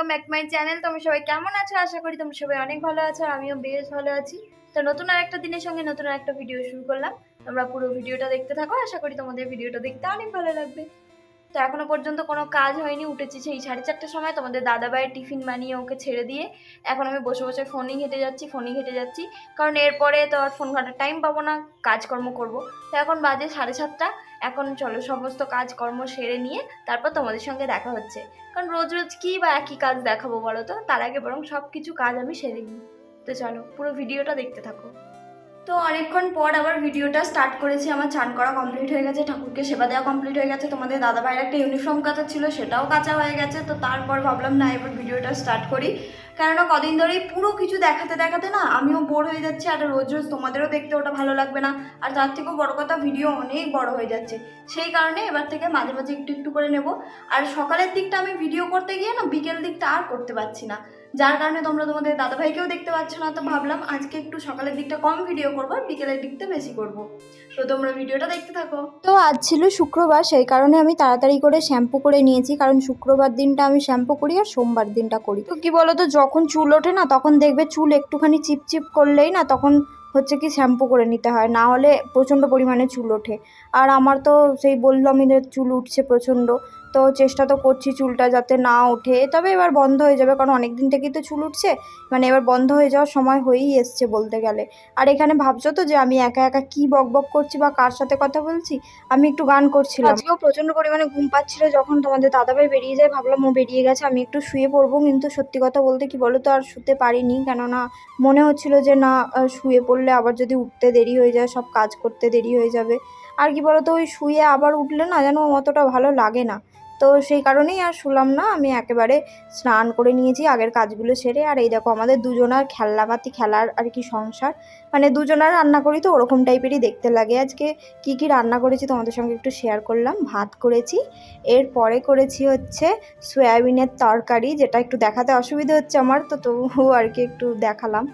Welcome back my channel তোমরা সবাই কেমন আছো? আশা করি তোমরা সবাই অনেক ভালো আছো আর আমিও বেশ ভালো আছি। তো নতুন আর একটা দিনের সঙ্গে নতুন আর একটা ভিডিও শুরু করলাম। তোমরা পুরো ভিডিওটা দেখতে থাকো। আশা করি তোমাদের ভিডিওটা দেখতে অনেক ভালো লাগবে। তো এখনও পর্যন্ত কোনো কাজ হয়নি, উঠেছি সেই সাড়ে চারটার সময়। তোমাদের দাদা ভাইয়ের টিফিন বানিয়ে ওকে ছেড়ে দিয়ে এখন আমি বসে বসে ফোনই ঘেটে যাচ্ছি, ফোনই ঘেটে যাচ্ছি। কারণ এরপরে তো আর ফোন ঘাটার টাইম পাবো না, কাজকর্ম করব। তো এখন বাজে সাড়ে সাতটা। এখন চলো সমস্ত কাজকর্ম সেরে নিয়ে তারপর তোমাদের সঙ্গে দেখা হচ্ছে। কারণ রোজ রোজ কী বা একই কাজ দেখাবো বলো তো? তার আগে বরং সব কিছু কাজ আমি সেরে নিই। তো চলো পুরো ভিডিওটা দেখতে থাকো। তো অনেকক্ষণ পর আবার ভিডিওটা স্টার্ট করেছি, আমার চান করা কমপ্লিট হয়ে গেছে, ঠাকুরকে সেবা দেওয়া কমপ্লিট হয়ে গেছে, তোমাদের দাদা ভাইয়ের একটা ইউনিফর্ম কাঁচা ছিল সেটাও কাঁচা হয়ে গেছে, তো তারপর ভাবলাম না, এবার ভিডিওটা স্টার্ট করি। কেননা কদিন ধরেই পুরো কিছু দেখাতে দেখাতে না আমিও বোর হয়ে যাচ্ছি আর রোজ রোজ তোমাদেরও দেখতে ওটা ভালো লাগবে না। আর তার থেকেও বড় কথা ভিডিও অনেক বড় হয়ে যাচ্ছে। সেই কারণে এবার থেকে মাঝে মাঝে একটু একটু করে নেব। আর সকালের দিকটা আমি ভিডিও করতে গিয়ে না বিকেল দিকটা আর করতে পারছি না। যার কারণে তোমরা তোমাদের দাদাভাইকেও দেখতে পাচ্ছ না, তো ভাবলাম আজকে একটু সকালের দিকটা কম ভিডিও করব আর বিকেলের দিকটা বেশি করব। তো তোমরা ভিডিওটা দেখতে থাকো। তো আজ ছিল শুক্রবার, সেই কারণে আমি তাড়াতাড়ি করে শ্যাম্পু করে নিয়েছি, কারণ শুক্রবার দিনটা আমি শ্যাম্পু করি আর সোমবার দিনটা করি। তো কি বলতো, যখন চুল ওঠে না তখন দেখবে চুল একটুখানি চিপচিপ করলেই না তখন হচ্ছে কি শ্যাম্পু করে নিতে হয়, না হলে প্রচণ্ড পরিমাণে চুল ওঠে। আর আমার তো সেই বললামই যে চুল উঠছে প্রচণ্ড, তো চেষ্টা তো করছি চুলটা যাতে না ওঠে। তবে এবার বন্ধ হয়ে যাবে, কারণ অনেক দিন থেকেই তো চুল উঠছে। মানে এবার বন্ধ হয়ে যাওয়ার সময় হয়েই এসছে বলতে গেলে। আর এখানে ভাবছ তো যে আমি একা একা কি বক বক করছি বা কার সাথে কথা বলছি? আমি একটু গান করছিলাম। আজকেও প্রচণ্ড পরিমাণে ঘুম পাচ্ছিল যখন তোমাদের দাদাভাই বেরিয়ে যায়, ভাবলাম ও বেরিয়ে গেছে, আমি একটু শুয়ে পড়ব। কিন্তু সত্যি কথা বলতে কি বলো তো আর শুতে পারিনি। কেননা মনে হচ্ছিল যে না শুয়ে পড়লে আবার যদি উঠতে দেরি হয়ে যায়, সব কাজ করতে দেরি হয়ে যাবে। আর কি বলতো, ওই শুয়ে আবার উঠলে না যেন অতটা ভালো লাগে না। তো সেই কারণেই আর শুলাম না, আমি একেবারে স্নান করে নিয়েছি আগের কাজগুলো সেরে। আর এই দেখো, আমাদের দুজনার খেলনাপাতি খেলার আর কি সংসার। মানে দুজনার রান্না করি তো, ওরকম টাইপেরই দেখতে লাগে। আজকে কি কি রান্না করেছি তোমাদের সঙ্গে একটু শেয়ার করলাম। ভাত করেছি, এরপরে করেছি হচ্ছে সয়াবিনের তরকারি, যেটা একটু দেখাতে অসুবিধা হচ্ছে আমার, তো তবুও আর কি একটু দেখালাম।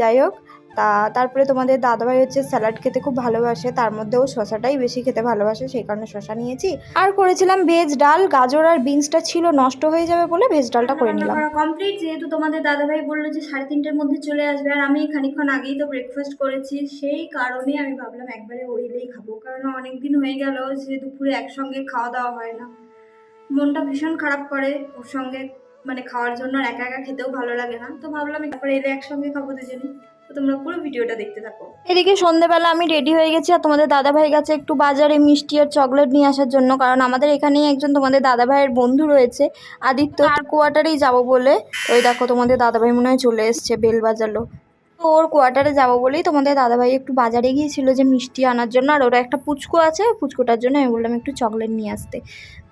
যাই হোক তা তারপরে তোমাদের দাদাভাই হচ্ছে স্যালাড খেতে খুব ভালোবাসে তার মধ্যেও শশাটাই বেশি খেতে ভালোবাসে সেই কারণে শশা নিয়েছি। আর করেছিলাম ভেজ ডাল গাজর আর বিনসটা ছিল নষ্ট হয়ে যাবে বলে ভেজ ডালটা করে নিলাম। কমপ্লিট যেহেতু তোমাদের দাদাভাই বলল যে সাড়ে তিনটের মধ্যে চলে আসবে আর আমি খানিকক্ষণ আগেই তো ব্রেকফাস্ট করেছি সেই কারণে আমি ভাবলাম একবারে ওইলেই খাব কারণ অনেক দিন হয়ে গেল যে দুপুরে একসঙ্গে খাওয়া দাওয়া হয় না। মনটা ভীষণ খারাপ করে ওর সঙ্গে মানে খাওয়ার জন্য আর একা একা খেতেও ভালো লাগে না তো ভাবলাম তারপরে এলে একসঙ্গে খাব দুজনে তো তোমরা পুরো ভিডিওটা দেখতে থাকো। এদিকে সন্ধেবেলা আমি রেডি হয়ে গেছি আর তোমাদের দাদাভাই কাছে একটু বাজারে মিষ্টি আর চকলেট নিয়ে আসার জন্য কারণ আমাদের এখানেই একজন তোমাদের দাদাভাইয়ের বন্ধু রয়েছে আদিত্য আর কোয়ার্টারেই যাব বলে। ওই দেখো তোমাদের দাদাভাই মনে হয় চলে এসছে বেল বাজালো তো ওর কোয়ার্টারে যাব বলেই তোমাদের দাদাভাই একটু বাজারে গিয়েছিল যে মিষ্টি আনার জন্য আর ওরা একটা পুচকো আছে পুচকোটার জন্য আমি বললাম একটু চকলেট নিয়ে আসতে।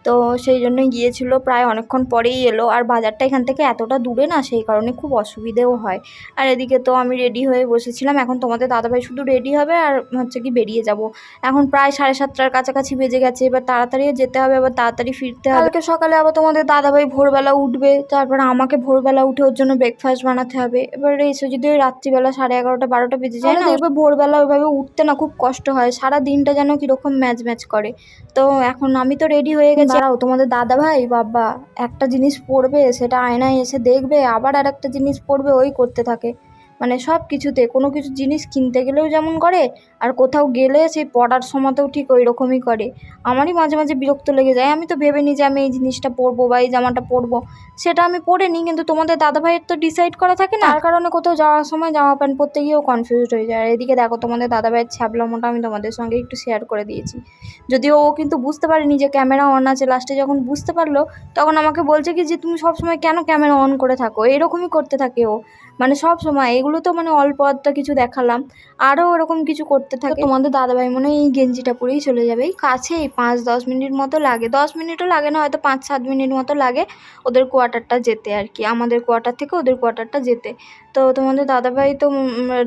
তো সেই জন্যই গিয়েছিল প্রায় অনেকক্ষণ পরেই এলো। আর বাজারটা এখান থেকে এতটা দূরে না সেই কারণে খুব অসুবিধেও হয়। আর এদিকে তো আমি রেডি হয়ে বসেছিলাম। এখন তোমাদের দাদাভাই শুধু রেডি হবে আর হচ্ছে কি বেরিয়ে যাব। এখন প্রায় সাড়ে সাতটার কাছাকাছি বেজে গেছে এবার তাড়াতাড়িও যেতে হবে আবার তাড়াতাড়ি ফিরতে হবে। কালকে সকালে আবার তোমাদের দাদাভাই ভোরবেলা উঠবে তারপর আমাকে ভোরবেলা উঠে ওর জন্য ব্রেকফাস্ট বানাতে হবে। এবার এসে যদি ওই রাত্রিবেলা সাড়ে এগারোটা বারোটা বেজে যায় না এবার ভোরবেলা ওইভাবে উঠতে না খুব কষ্ট হয়। সারা দিনটা যেন কীরকম ম্যাচ ম্যাচ করে। তো এখন আমি তো রেডি হয়ে গেছি। দাঁড়াও, তোমাদের দাদা ভাই বাবা, একটা জিনিস পড়বে, সেটা আয়নায় এসে দেখবে, আবার আর একটা জিনিস পড়বে, ওই করতে থাকে। মানে সব কিছুতে কোনো কিছু জিনিস কিনতে গেলেও যেমন করে আর কোথাও গেলে সেই পড়ার সময়তেও ঠিক ওই রকমই করে। আমারই মাঝে মাঝে বিরক্ত লেগে যায়। আমি তো ভেবে নিই যে আমি এই জিনিসটা পরবো বা এই জামাটা পরবো। সেটা আমি পরে নিই কিন্তু তোমাদের দাদা ভাইয়ের তো ডিসাইড করা থাকে না। তার কারণে কোথাও যাওয়ার সময় জামা প্যান্ট পরতে গিয়েও কনফিউজড হয়ে যায়। আর এদিকে দেখো তোমাদের দাদা ভাইয়ের ছ্যাবলামোটা আমি তোমাদের সঙ্গে একটু শেয়ার করে দিয়েছি। যদিও ও কিন্তু বুঝতে পারেনি যে ক্যামেরা অন আছে। লাস্টে যখন বুঝতে পারল তখন আমাকে বলছে কি যে তুমি সবসময় কেন ক্যামেরা অন করে থাকো? এরকমই করতে থাকে ও। মানে সব সময় এগুলো তো মানে অল্প আধটা কিছু দেখালাম। আরও ওরকম কিছু করতে থাকে। তোমাদের দাদাভাই মনে এই গেঞ্জিটা পরেই চলে যাবে। এই কাছেই পাঁচ দশ মিনিট মতো লাগে। দশ মিনিটও লাগে না হয়তো পাঁচ সাত মিনিট মতো লাগে ওদের কোয়ার্টারটা যেতে আর কি। আমাদের কোয়ার্টার থেকে ওদের কোয়ার্টারটা যেতে। তো তোমাদের দাদাভাই তো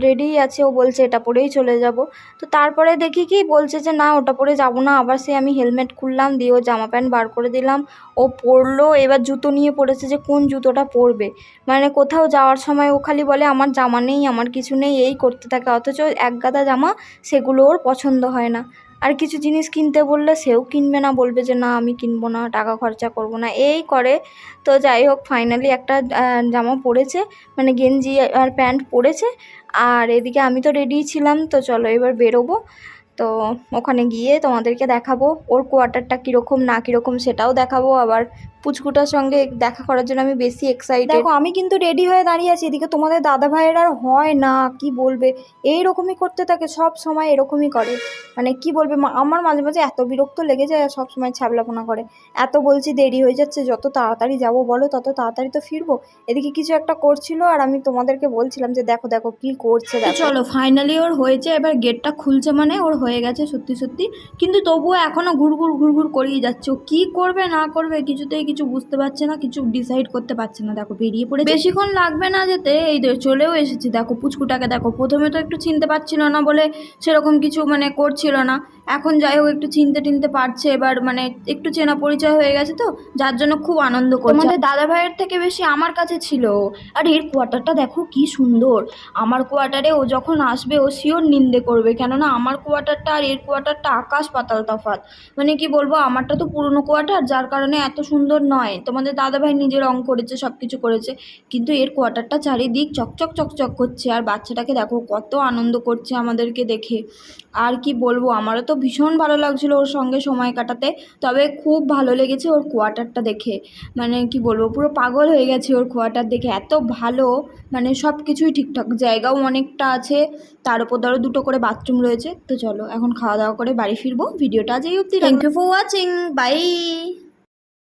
রেডিই আছে, ও বলছে এটা পরেই চলে যাব। তো তারপরে দেখি কি, বলছে যে না, ওটা পরে যাব না। আবার সে আমি হেলমেট খুললাম, দিয়ে ও জামা প্যান্ট বার করে দিলাম। ও পরলো, এবার জুতো নিয়ে পড়েছে যে কোন জুতোটা পরবে। মানে কোথাও যাওয়ার সময় ও খালি বলে, আমার জামা নেই, আমার কিছু নেই, এই করতে থাকে। অথচ এক গাদা জামা সেগুলো ওর পছন্দ হয় না। আর কিছু জিনিস কিনতে বললে সেও কিনবে না, বলবে যে না, আমি কিনবো না, টাকা খরচা করব না। এই করে। তো যাই হোক ফাইনালি একটা জামা পরেছে মানে গেঞ্জি আর প্যান্ট পরেছে আর এদিকে আমি তো রেডি ছিলাম, তো চলো এবার বেরোবো। তো ওখানে গিয়ে তোমাদেরকে দেখাবো ওর কোয়ার্টারটা কীরকম না কীরকম সেটাও দেখাবো আবার পুচকুটার সঙ্গে দেখা করার জন্য আমি বেশি এক্সাইটেড দেখো আমি কিন্তু রেডি হয়ে দাঁড়িয়ে আছি এদিকে তোমাদের দাদা ভাইয়ের আর হয় না কি বলবে? এই রকমই করতে থাকে সব সময় এরকমই করে। মানে কি বলবে আমার মাঝে মাঝে এত বিরক্ত লেগে যায় আর সব সময় ছ্যাবলাপোনা করে। এত বলছি দেরি হয়ে যাচ্ছে যত তাড়াতাড়ি যাব বলো তত তাড়াতাড়ি তো ফিরবো। এদিকে কিছু একটা করছিল আর আমি তোমাদেরকে বলছিলাম যে দেখো দেখো কি করছে দেখো। চলো ফাইনালি ওর হয়েছে এবার গেটটা খুলছে মানে ওর হয়ে গেছে সত্যি সত্যি। কিন্তু তবুও এখনও ঘুরঘুর ঘুরঘুর করিয়ে যাচ্ছে। ও কী করবে, না করবে কিছুতেই কিছু বুঝতে পারছে না, কিছু ডিসাইড করতে পারছে না। দেখো, বেরিয়ে পড়ে বেশিক্ষণ লাগবে না যেতে, এই চলেও এসেছি। দেখো, পুচকুটাকে দেখো, প্রথমে তো একটু চিনতে পারছিল না বলে সেরকম কিছু মানে করছিল না। এখন যাই হোক, একটু চিনতে টিনতে পারছে। এবার মানে একটু চেনা পরিচয় হয়ে গেছে তো, যার জন্য খুব আনন্দ করছে। আমাদের দাদা ভাইয়ের থেকে বেশি আমার কাছে ছিল। আর এর কোয়ার্টারটা দেখো কি সুন্দর। আমার কোয়ার্টারে ও যখন আসবে, ও শিওর নিন্দে করবে। কেননা আমার কোয়ার্টারটা আর এর কোয়ার্টারটা আকাশ পাতাল তফাৎ। মানে কি বলব, আমারটা তো পুরনো কোয়ার্টার যার কারণে এত সুন্দর নয়। তোমাদের দাদা ভাই নিজে রং করেছে সব কিছু করেছে। কিন্তু এর কোয়ার্টারটা চারিদিক চকচক চকচক করছে। আর বাচ্চাটাকে দেখো, কত আনন্দ করছে আমাদেরকে দেখে। আর কি বলব? আমারও তো ভীষণ ভালো লাগছিল ওর সঙ্গে সময় কাটাতে। তবে খুব ভালো লেগেছে ওর কোয়ার্টারটা দেখে। মানে কি বলব, পুরো পাগল হয়ে গেছে ওর কোয়ার্টার দেখে। এত ভালো মানে সব কিছুই ঠিকঠাক। জায়গাও অনেকটা আছে, তার উপর ধরো দুটো করে বাথরুম রয়েছে। তো চলো, এখন খাওয়া দাওয়া করে বাড়ি ফিরবো। ভিডিওটা আজ এই অব্দি thank you for watching bye